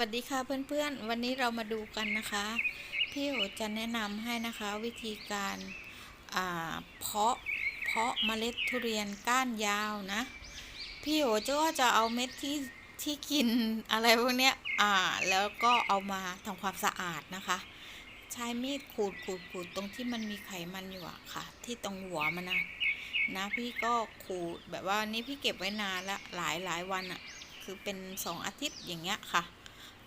สวัสดีค่ะเพื่อนๆ วันนี้เรามาดูกันนะคะ พี่โอจะแนะนำให้นะคะวิธีการาเพาะเพาะเมล็ดทุเรียนก้านยาวนะ พี่โอจะก็จะเอาเม็ดที่ที่กินอะไรพวกเนี้ยอ่าแล้วก็เอามาทำความสะอาดนะคะ ใช้มีดขูดขูดขูดตรงที่มันมีไขมันอยู่อะค่ะ ที่ตรงหัวมันนะนะพี่ก็ขูดแบบว่านี่พี่เก็บไว้นานละหลายหลายวันอะคือเป็นสองอาทิตย์อย่างเงี้ยค่ะ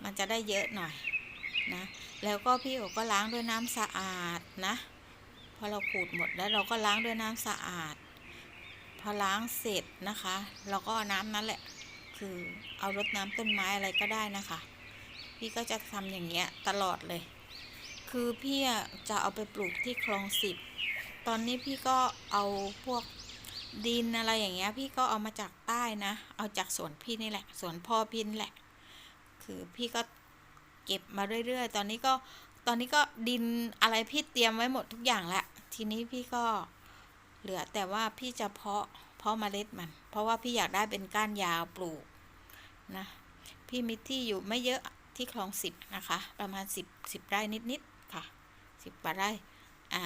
มันจะได้เยอะหน่อยนะ แล้วก็พี่โอก็ล้างด้วยน้ำสะอาดนะ พอเราขูดหมดแล้วเราก็ล้างด้วยน้ำสะอาด พอล้างเสร็จนะคะ เราก็น้ำนั้นแหละ คือเอารดน้ำต้นไม้อะไรก็ได้นะคะ พี่ก็จะทำอย่างเงี้ยตลอดเลย คือพี่จะเอาไปปลูกที่คลองสิบตอนนี้พี่ก็เอาพวกดินอะไรอย่างเงี้ย พี่ก็เอามาจากใต้นะ เอาจากสวนพี่นี่แหละ สวนพ่อพี่นี่แหละ คือพี่ก็เก็บมาเรื่อยๆ ตอนนี้ก็ตอนนี้ก็ดินอะไรพี่เตรียมไว้หมดทุกอย่างแล้วทีนี้พี่ก็เหลือแต่ว่าพี่จะเพาะเพาะเมล็ดมัน เพราะว่าพี่อยากได้เป็นก้านยาวปลูกนะ พี่มีที่อยู่ไม่เยอะที่คลองสิบนะคะ ประมาณสิบสิบไร่นิดๆค่ะสิบกว่าไร่ อ่า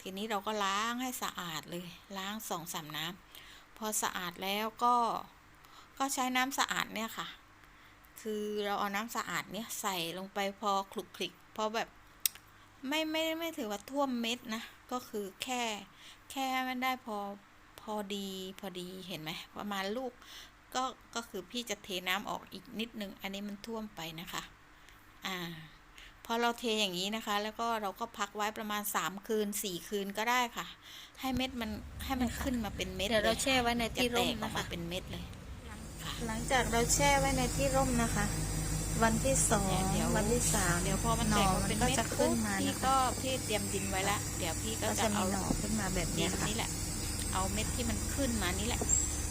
ทีนี้เราก็ล้างให้สะอาดเลย ล้างสองสามน้ำพอสะอาดแล้วก็ ก็ใช้น้ำสะอาดเนี่ยค่ะ คือเราเอาน้ำสะอาดเนี่ยใส่ลงไปพอคลุกคลิกพอแบบไม่ไม่ไม่ถือว่าท่วมเม็ดนะ ก็คือแค่ แค่มันได้พอพอดีพอดีเห็นไหมประมาณลูกก็ก็คือพี่จะเทน้ำออกอีกนิดนึง อันนี้มันท่วมไปนะคะ อ่าพอเราเทอย่างนี้นะคะ แล้วก็เราก็พักไว้ประมาณสามคืนสี่คืนก็ได้ค่ะ ให้เม็ดมันให้มันขึ้นมาเป็นเม็ดเดี๋ยวเราลแช่ไว้ในจะที่แตร่มกออกนะมาคะเป็นเม็ดเลย ค่ะ หลังจากเราแช่ไว้ในที่ร่มนะคะ วันที่สองเดี๋ยว วันที่สามเดี๋ยวพอมันหแตน่อกมามัเป็นนก็เม็ดจะขึ้นมาพี่นะคะก็พี่เตรียมดินไว้ละเดี๋ยวพี่ก็ก็จะจะมีเอาหน่อขึ้นมาแบบดินี้นค่ะ นี่แหละ เอาเม็ดที่มันขึ้นมานี่แหละ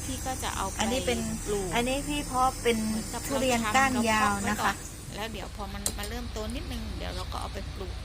พี่ก็จะเอาไปอันนี้เป็น ปลูก อันนี้พี่เพาะเป็นหมือกับทุเรียนก้านยาวนะคะเราเพาไว้ก่อแล้วเดี๋ยวพอมันมาเริ่มโตนิดนึง เดี๋ยวเราก็เอาไปปลูกเนี่ยค่ะเนี่ยมันเริ่มแตก